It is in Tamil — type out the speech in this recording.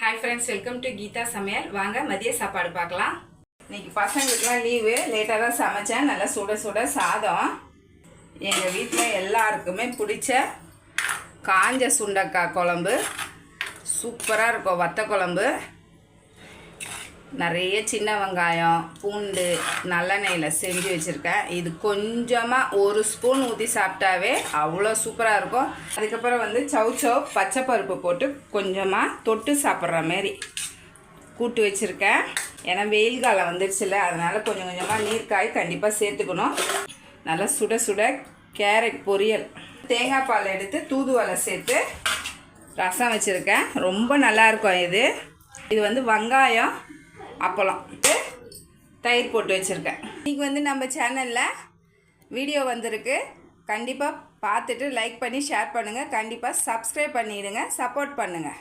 Hi friends welcome to Geetha சமையல் வாங்க மதிய சாப்பாடு பார்க்கலாம். இன்னைக்கு பசங்களுக்குலாம் லீவு லேட்டாக தான் சமைச்சேன். நல்லா சுட சுட சாதம். எங்கள் வீட்டில் எல்லாருக்குமே பிடிச்ச காஞ்ச சுண்டக்காய் குழம்பு. சூப்பராக இருக்கும் வத்த குழம்பு. நிறைய சின்ன வெங்காயம் பூண்டு நல்லெண்ணெயில் செஞ்சு வச்சுருக்கேன். இது கொஞ்சமாக ஒரு ஸ்பூன் ஊற்றி சாப்பிட்டாவே அவ்வளோ சூப்பராக இருக்கும். அதுக்கப்புறம் வந்து சவு சௌ பச்சை பருப்பு போட்டு கொஞ்சமாக தொட்டு சாப்பிட்ற மாரி கூட்டு வச்சுருக்கேன். ஏன்னா வெயில் காலம் வந்துடுச்சுல அதனால் கொஞ்சம் கொஞ்சமாக நீர்க்காய் கண்டிப்பாக சேர்த்துக்கணும். நல்லா சுட சுட கேரட் பொரியல். தேங்காய் பால் எடுத்து தூதுவலை சேர்த்து ரசம் வச்சுருக்கேன். ரொம்ப நல்லாயிருக்கும் இது. இது வந்து வெங்காயம் அப்பளம். தயிர் போட்டு வச்சுருக்கேன். இன்றைக்கி வந்து நம்ம சேனலில் வீடியோ வந்திருக்கு. கண்டிப்பாக பார்த்துட்டு லைக் பண்ணி ஷேர் பண்ணுங்கள் கண்டிப்பாக சப்ஸ்கிரைப் பண்ணிவிடுங்க சப்போர்ட் பண்ணுங்கள்